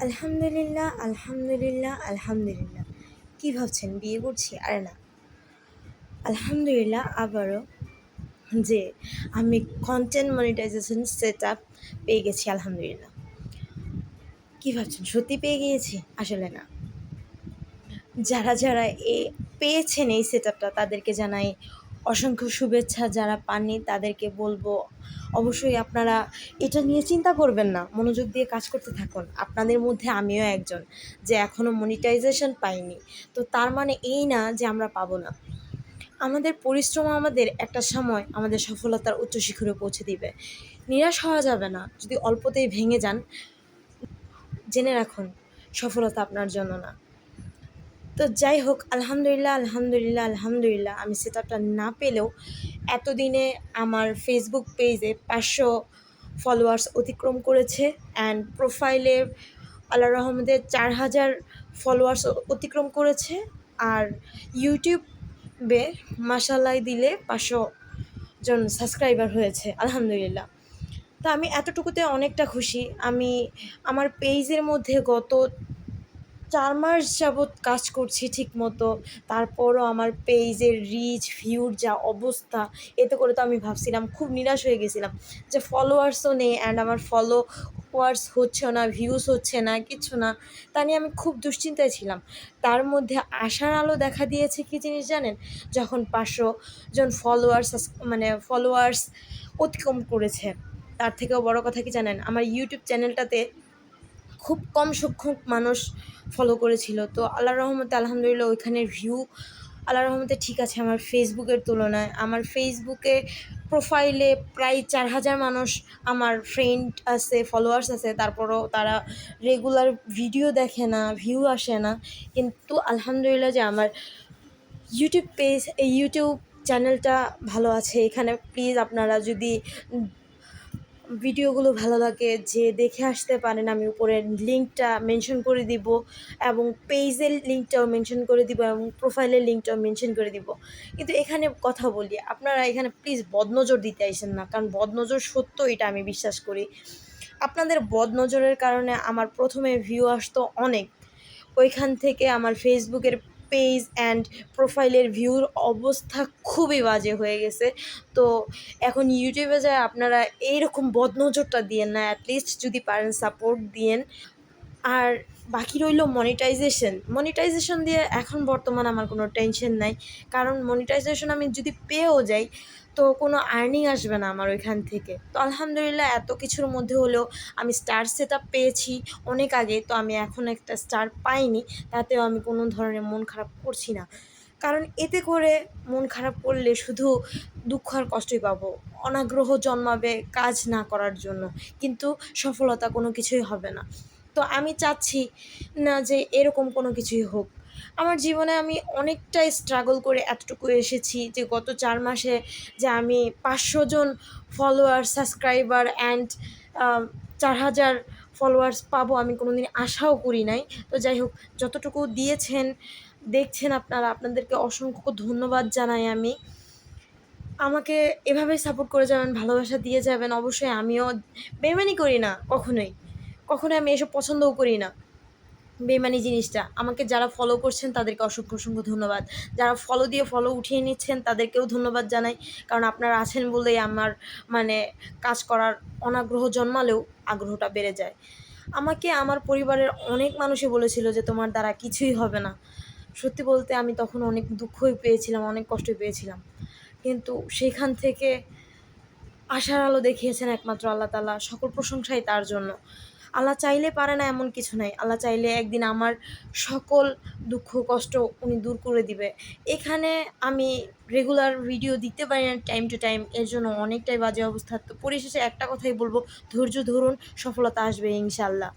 আলহামদুলিল্লাহ আলহামদুলিল্লাহ আলহামদুলিল্লাহ। কী ভাবছেন? বিয়ে করছি? আরে না। আলহামদুলিল্লাহ আবারও যে আমি কন্টেন্ট মনিটাইজেশন সেট আপ পেয়ে গেছি, আলহামদুলিল্লাহ। কী ভাবছেন? সত্যি পেয়ে গিয়েছি? আসলে না। যারা যারা এ পেয়েছেন এই সেট আপটা তাদেরকে জানাই অসংখ্য শুভেচ্ছা যারা পাননি, তাদেরকে বলব অবশ্যই আপনারা এটা নিয়ে চিন্তা করবেন না, মনোযোগ দিয়ে কাজ করতে থাকুন। আপনাদের মধ্যে আমিও একজন যে এখনও মনিটাইজেশন পাইনি। তো তার মানে এই না যে আমরা পাবো না। আমাদের পরিশ্রম আমাদের একটা সময় আমাদের সফলতার উচ্চ শিখরে পৌঁছে দিবে। নিরাশ হওয়া যাবে না, যদি অল্পতেই ভেঙে যান, জেনে রাখুন সফলতা আপনার জন্য না। তো যাই হোক, আলহামদুলিল্লাহ আলহামদুলিল্লাহ আলহামদুলিল্লাহ। আমি সেটআপটা না পেলেও এতদিনে আমার ফেসবুক পেজে পাঁচশো ফলোয়ার্স অতিক্রম করেছে অ্যান্ড প্রোফাইলে আল্লাহ রহমদের চার হাজার ফলোয়ার্স অতিক্রম করেছে। আর ইউটিউবে মাসাল্লাই দিলে পাঁচশো জন সাবস্ক্রাইবার হয়েছে, আলহামদুলিল্লাহ। তা আমি এতটুকুতে অনেকটা খুশি। আমি আমার পেজের মধ্যে গত চার মাস যাবৎ কাজ করছি ঠিক মতো তারপরও আমার পেজের রিচ ভিউর যা অবস্থা, এতে করে তো আমি ভাবছিলাম, খুব নিরাশ হয়ে গেছিলাম যে ফলোয়ার্সও নেই অ্যান্ড আমার ফলো ওয়ার্স হচ্ছে না ভিউজ হচ্ছে না, কিছু না, তা নিয়ে আমি খুব দুশ্চিন্তায় ছিলাম। তার মধ্যে আশার আলো দেখা দিয়েছে কী জিনিস জানেন? যখন পাঁচশো জন ফলোয়ার্স মানে ফলোয়ার্স অতিক্রম করেছে। তার থেকেও বড় কথা কি জানেন? আমার ইউটিউব চ্যানেলটাতে খুব কম সংখ্যক মানুষ ফলো করেছিল। তো আল্লাহ রহমতে আলহামদুলিল্লাহ ওইখানে ভিউ আল্লাহ রহমতে ঠিক আছে আমার ফেসবুকের তুলনায়। আমার ফেসবুকে প্রোফাইলে প্রায় চার হাজার মানুষ আমার ফ্রেন্ড আছে ফলোয়ার্স আছে, তারপরও তারা রেগুলার ভিডিও দেখে না ভিউ আসে না। কিন্তু আলহামদুলিল্লাহ যে আমার ইউটিউব পেজ এই ইউটিউব চ্যানেলটা ভালো আছে। এখানে প্লিজ আপনারা যদি ভিডিওগুলো ভালো লাগে, যে দেখে আসতে পারেন, আমি উপরে লিঙ্কটা মেনশন করে দিব এবং পেজের লিঙ্কটাও মেনশন করে দিব এবং প্রোফাইলের লিঙ্কটাও মেনশন করে দিব। কিন্তু এখানে কথা বলি, আপনারা এখানে প্লিজ বদনজর দিতে আসেন না, কারণ বদনজর সত্য, এটা আমি বিশ্বাস করি। আপনাদের বদনজরের কারণে আমার প্রথমে ভিউ আসতো অনেক। ওইখান থেকে আমার ফেসবুকের পেজ অ্যান্ড প্রোফাইলের ভিউর অবস্থা খুবই বাজে হয়ে গেছে। তো এখন ইউটিউবে যায়, আপনারা এইরকম বদনজরটা দিয়েন না অ্যাটলিস্ট যদি পারেন সাপোর্ট দিয়েন। আর বাকি রইল মনিটাইজেশন মনিটাইজেশন দিয়ে এখন বর্তমান আমার কোনো টেনশন নাই। কারণ মনিটাইজেশন আমি যদি পেয়েও যাই, তো কোনো আর্নিং আসবে না আমার ওইখান থেকে। তো আলহামদুলিল্লাহ এত কিছুর মধ্যে হলেও আমি স্টার সেট পেয়েছি অনেক আগে, তো আমি এখন একটা স্টার পাইনি। তাতেও আমি কোনো ধরনের মন খারাপ করছি না। কারণ এতে করে মন খারাপ করলে শুধু দুঃখ আর কষ্টই পাবো। অনাগ্রহ জন্মাবে কাজ না করার জন্য। কিন্তু সফলতা কোনো কিছুই হবে না। তো আমি চাচ্ছি না যে এরকম কোনো কিছুই হোক। আমার জীবনে আমি অনেকটাই স্ট্রাগল করে এতটুকু এসেছি যে গত চার মাসে যে আমি পাঁচশো জন ফলোয়ার সাবস্ক্রাইবার অ্যান্ড চার হাজার ফলোয়ার্স পাবো আমি কোনো দিন আশাও করি নাই। তো যাই হোক, যতটুকু দিয়েছেন, দেখছেন আপনারা, আপনাদেরকে অসংখ্য ধন্যবাদ জানাই আমি। আমাকে এভাবেই সাপোর্ট করে যাবেন, ভালোবাসা দিয়ে যাবেন, অবশ্যই আমিও বেমানি করি না, কখনোই। কখনোই আমি এসব পছন্দও করি না বেমানি জিনিসটা। আমাকে যারা ফলো করছেন, তাদেরকে অসংখ্য অসংখ্য ধন্যবাদ। যারা ফলো দিয়ে ফলো উঠিয়ে নিচ্ছেন, তাদেরকেও ধন্যবাদ জানাই। কারণ আপনারা আছেন বলেই আমার মানে কাজ করার অনাগ্রহ জন্মালেও আগ্রহটা বেড়ে যায়। আমাকে আমার পরিবারের অনেক মানুষই বলেছিল যে, তোমার দ্বারা কিছুই হবে না। সত্যি বলতে আমি তখন অনেক দুঃখই পেয়েছিলাম, অনেক কষ্টই পেয়েছিলাম। কিন্তু সেখান থেকে আশার আলো দেখিয়েছেন একমাত্র আল্লাহ তালা সকল প্রশংসাই তার জন্য। আল্লাহ চাইলে পারে না এমন কিছু নাই। আল্লাহ চাইলে একদিন আমার সকল দুঃখ, কষ্ট উনি দূর করে দিবে। এখানে আমি রেগুলার ভিডিও দিতে পারি না টাইম টু টাইম এর জন্য অনেকটাই বাজে অবস্থা। তো পরিশেষে একটা কথাই বলব, ধৈর্য ধরুন, সফলতা আসবে ইনশাল্লাহ